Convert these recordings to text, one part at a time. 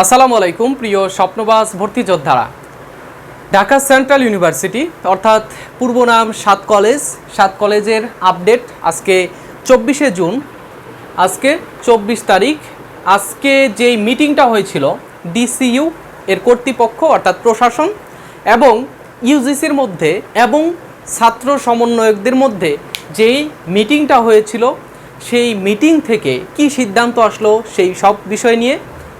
আসসালামু আলাইকুম, প্রিয় স্বপ্নবাস ভর্তি যোদ্ধারা। ঢাকা সেন্ট্রাল ইউনিভার্সিটি, অর্থাৎ পূর্ব নাম সাত কলেজ, সাত কলেজের আপডেট আজকে চব্বিশে জুন। আজকে চব্বিশ তারিখ, আজকে যেই মিটিংটা হয়েছিল, ডিসিইউ এর কর্তৃপক্ষ, অর্থাৎ প্রশাসন এবং ইউজিসির মধ্যে এবং ছাত্র সমন্বয়কদের মধ্যে যেই মিটিংটা হয়েছিল, সেই মিটিং থেকে কি সিদ্ধান্ত আসলো, সেই সব বিষয় নিয়ে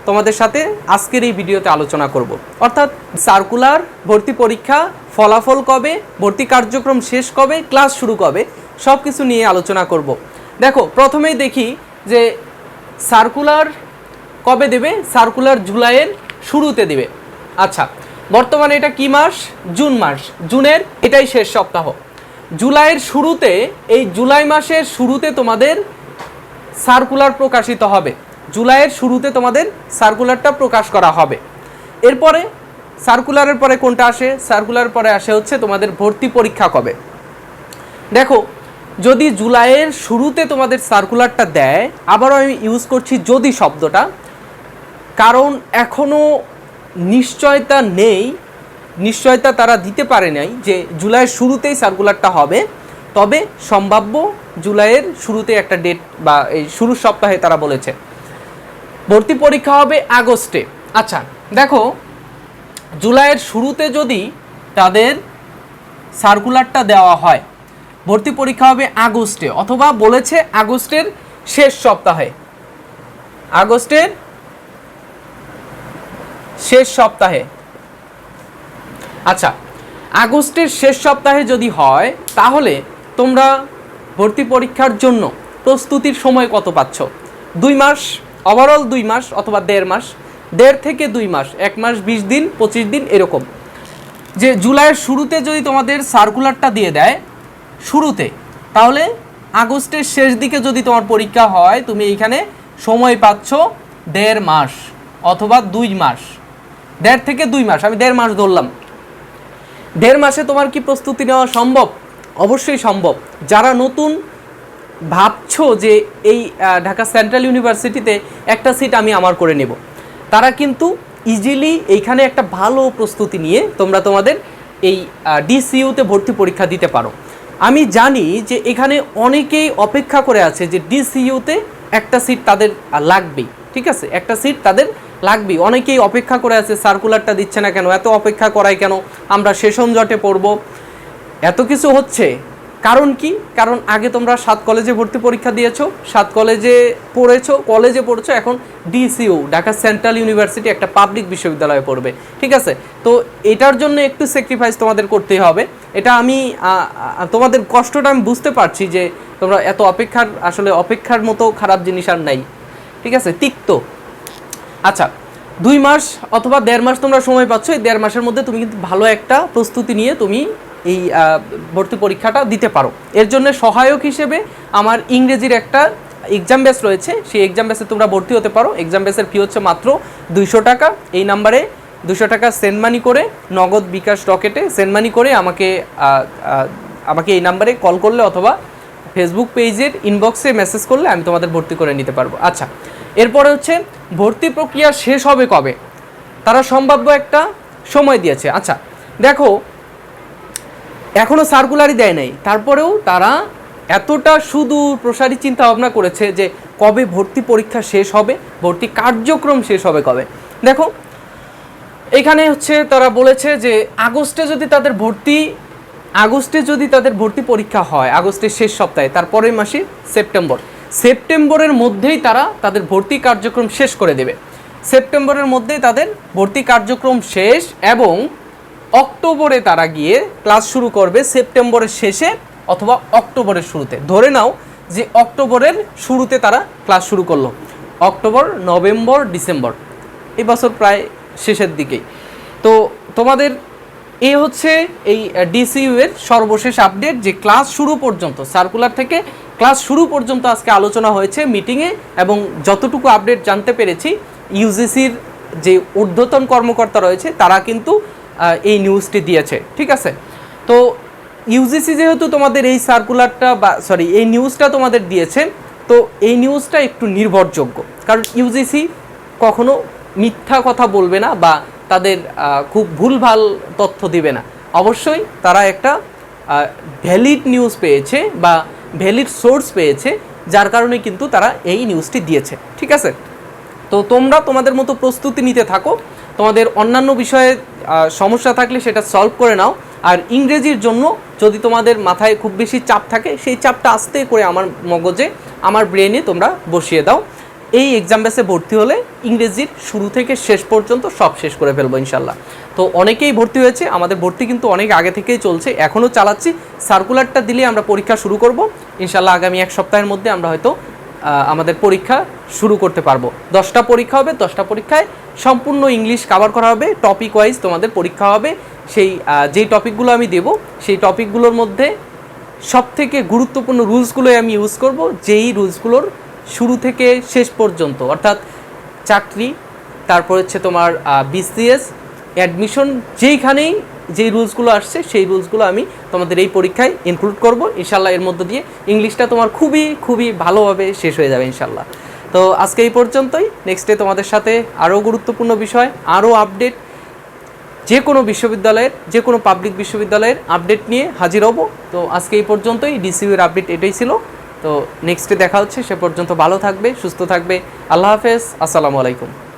তোমাদের সাথে আজকের এই ভিডিওতে আলোচনা করব। অর্থাৎ সার্কুলার ভর্তি পরীক্ষা, ফলাফল কবে, ভর্তি কার্যক্রম শেষ কবে ক্লাস শুরু কবে সব কিছু নিয়ে আলোচনা করব। দেখো, প্রথমেই দেখি যে সার্কুলার কবে দেবে? সার্কুলার জুলাইয়ের শুরুতে দেবে। আচ্ছা বর্তমানে এটা কি মাস? জুন মাস। জুনের এটাই শেষ সপ্তাহ। জুলাইয়ের শুরুতে, এই জুলাই মাসের শুরুতে তোমাদের সার্কুলার প্রকাশিত হবে। জুলাইয়ের শুরুতে তোমাদের সার্কুলারটা প্রকাশ করা হবে। এরপরে সার্কুলারের পরে কোনটা আসে? সার্কুলার পরে আসে হচ্ছে তোমাদের ভর্তি পরীক্ষা কবে। দেখো, যদি জুলাইয়ের শুরুতে তোমাদের সার্কুলারটা দেয়, আবারও আমি ইউজ করছি যদি শব্দটা, কারণ এখনও নিশ্চয়তা নেই, নিশ্চয়তা তারা দিতে পারে নাই যে জুলাইয়ের শুরুতেই সার্কুলারটা হবে, তবে সম্ভাব্য জুলাইয়ের শুরুতে একটা ডেট বা এই শুরুর সপ্তাহে তারা বলেছে। ভর্তি পরীক্ষা হবে আগস্টে। আচ্ছা দেখো, জুলাইয়ের শুরুতে যদি তাদের সার্কুলারটা দেওয়া হয়, ভর্তি পরীক্ষা হবে আগস্টে, অথবা বলেছে আগস্টের শেষ সপ্তাহে। আগস্টের শেষ সপ্তাহে। আচ্ছা আগস্টের শেষ সপ্তাহে যদি হয়, তাহলে তোমরা ভর্তি পরীক্ষার জন্য প্রস্তুতির সময় কত পাচ্ছ? দুই মাস ওভারঅল দুই মাস অথবা দেড় মাস। দেড় থেকে দুই মাস, এক মাস বিশ দিন, পঁচিশ দিন এরকম। যে জুলাইয়ের শুরুতে যদি তোমাদের সার্কুলারটা দিয়ে দেয়, শুরুতে, তাহলে আগস্টের শেষ দিকে যদি তোমার পরীক্ষা হয়, তুমি এইখানে সময় পাচ্ছ দেড় মাস অথবা দুই মাস। দেড় থেকে দুই মাস, আমি দেড় মাস ধরলাম। দেড় মাসে তোমার কি প্রস্তুতি নেওয়া সম্ভব? অবশ্যই সম্ভব। যারা নতুন ভাবছ যে এই ঢাকা সেন্ট্রাল ইউনিভার্সিটিতে একটা সিট আমি আমার করে নেব। তারা কিন্তু ইজিলি এইখানে একটা ভালো প্রস্তুতি নিয়ে তোমরা তোমাদের এই ডিসিইউতে ভর্তি পরীক্ষা দিতে পারো। আমি জানি যে এখানে অনেকেই অপেক্ষা করে আছে যে ডিসিইউতে একটা সিট তাদের লাগবেই, ঠিক আছে? একটা সিট তাদের লাগবেই। অনেকেই অপেক্ষা করে আছে সার্কুলারটা দিচ্ছে না কেন, এত অপেক্ষা করায় কেন, আমরা সেশন জটে পড়ব। এত কিছু হচ্ছে কারণ কি? কারণ আগে তোমরা সাত কলেজে ভর্তি পরীক্ষা দিয়েছ, সাত কলেজে পড়েছো, কলেজে পড়ছো, এখন ডিসিও ঢাকা সেন্ট্রাল ইউনিভার্সিটি একটা পাবলিক বিশ্ববিদ্যালয়ে পড়বে, ঠিক আছে? তো এটার জন্য একটু স্যাক্রিফাইস তোমাদের করতেই হবে। এটা আমি তোমাদের কষ্টটা আমি বুঝতে পারছি যে তোমরা এত অপেক্ষার, আসলে অপেক্ষার মতো খারাপ জিনিস আর নাই, ঠিক আছে? তিক্ত। আচ্ছা দুই মাস অথবা দেড় মাস তোমরা সময় পাচ্ছ, এই দেড় মাসের মধ্যে তুমি কিন্তু ভালো একটা প্রস্তুতি নিয়ে তুমি এই ভর্তি পরীক্ষাটা দিতে পারো। এর জন্য সহায়ক হিসেবে আমার ইংরেজির একটা এক্সাম বেস রয়েছে। সেই এক্সাম বেসে তোমরা ভর্তি হতে পারো। এক্সাম বেসের ফি হচ্ছে মাত্র দুইশো টাকা। এই নাম্বারে দুশো টাকা সেন্ড মানি করে, নগদ বিকাশ রকেটে সেন্ড মানি করে আমাকে আমাকে এই নাম্বারে কল করলে অথবা ফেসবুক পেজের ইনবক্সে মেসেজ করলে আমি তোমাদের ভর্তি করে নিতে পারব। আচ্ছা এরপরে হচ্ছে ভর্তি প্রক্রিয়া শেষ হবে কবে? তারা সম্ভাব্য একটা সময় দিয়েছে। আচ্ছা দেখো এখনও সার্কুলারই দেয় নাই। তারপরেও তারা এতটা সুদূর প্রসারী চিন্তা ভাবনা করেছে যে কবে ভর্তি পরীক্ষা শেষ হবে, ভর্তি কার্যক্রম শেষ হবে কবে। দেখো, এখানে হচ্ছে তারা বলেছে যে আগস্টে যদি তাদের ভর্তি, আগস্টে যদি তাদের ভর্তি পরীক্ষা হয়, আগস্টের শেষ সপ্তাহে তারপরের মাসে সেপ্টেম্বর। সেপ্টেম্বরের মধ্যেই তারা তাদের ভর্তি কার্যক্রম শেষ করে দেবে। সেপ্টেম্বরের মধ্যেই তাদের ভর্তি কার্যক্রম শেষ এবং অক্টোবরে তারা গিয়ে ক্লাস শুরু করবে সেপ্টেম্বরের শেষে অথবা অক্টোবরের শুরুতে। ধরে নাও যে অক্টোবরের শুরুতে তারা ক্লাস শুরু করল। October, November, December. এই বছর প্রায় শেষের দিকেই। তো তোমাদের এ হচ্ছে এই ডিসিইউ এর সর্বশেষ আপডেট যে ক্লাস শুরু পর্যন্ত, সার্কুলার থেকে ক্লাস শুরু পর্যন্ত আজকে আলোচনা হয়েছে মিটিংয়ে এবং যতটুকু আপডেট জানতে পেরেছি, ইউজিসির যে ঊর্ধ্বতন কর্মকর্তা রয়েছে তারা কিন্তু এই নিউজটি দিয়েছে, ঠিক আছে? তো ইউজিসি যেহেতু তোমাদের এই সার্কুলারটা বা সরি এই নিউজটা তোমাদের দিয়েছে, তো এই নিউজটা একটু নির্ভরযোগ্য। কারণ ইউজিসি কখনো মিথ্যা কথা বলবে না বা তাদের খুব ভুলভাল তথ্য দিবে না। অবশ্যই তারা একটা ভ্যালিড নিউজ পেয়েছে বা ভ্যালিড সোর্স পেয়েছে, যার কারণে কিন্তু তারা এই নিউজটি দিয়েছে, ঠিক আছে? তো তোমরা তোমাদের মতো প্রস্তুতি নিতে থাকো। তোমাদের অন্যান্য বিষয়ে সমস্যা থাকলে সেটা সলভ করে নাও। আর ইংরেজির জন্য যদি তোমাদের মাথায় খুব বেশি চাপ থাকে, সেই চাপটা আস্তে করে আমার মগজে, আমার ব্রেনে তোমরা বসিয়ে দাও। এই এক্সাম বেসে ভর্তি হলে ইংরেজির শুরু থেকে শেষ পর্যন্ত সব শেষ করে ফেলব ইনশাল্লাহ তো অনেকেই ভর্তি হয়েছে, আমাদের ভর্তি কিন্তু অনেক আগে থেকেই চলছে। এখনও চালাচ্ছি। সার্কুলারটা দিলে আমরা পরীক্ষা শুরু করব। ইনশাল্লাহ আগামী এক সপ্তাহের মধ্যে আমরা হয়তো আমাদের পরীক্ষা শুরু করতে পারব। দশটা পরীক্ষা হবে, দশটা পরীক্ষায় সম্পূর্ণ ইংলিশ কভার করা হবে টপিক ওয়াইজ তোমাদের পরীক্ষা হবে। সেই যেই টপিকগুলো আমি দেব, সেই টপিকগুলোর মধ্যে সব থেকে গুরুত্বপূর্ণ রুলসগুলোই আমি ইউজ করব, যেই রুলসগুলোর শুরু থেকে শেষ পর্যন্ত। অর্থাৎ চাকরি, তারপর হচ্ছে তোমার বিসিএস অ্যাডমিশন যেইখানেই যেই রুলসগুলো আসছে, সেই রুলসগুলো আমি তোমাদের এই পরীক্ষায় ইনক্লুড করব। ইনশাল্লাহ এর মধ্য দিয়ে ইংলিশটা তোমার খুবই খুবই ভালোভাবে শেষ হয়ে যাবে ইনশাল্লাহ তো আজকে এই পর্যন্তই। নেক্সটে তোমাদের সাথে আরও গুরুত্বপূর্ণ বিষয়, আরও আপডেট যে কোনো বিশ্ববিদ্যালয়ের, যে কোনো পাবলিক বিশ্ববিদ্যালয়ের আপডেট নিয়ে হাজির হব। তো আজকে এই পর্যন্তই। ডিসিউর আপডেট এটাই ছিল। তো নেক্সটে দেখা হচ্ছে। সে পর্যন্ত ভালো থাকবে, সুস্থ থাকবে। আল্লাহ হাফেজ। আসসালামু আলাইকুম।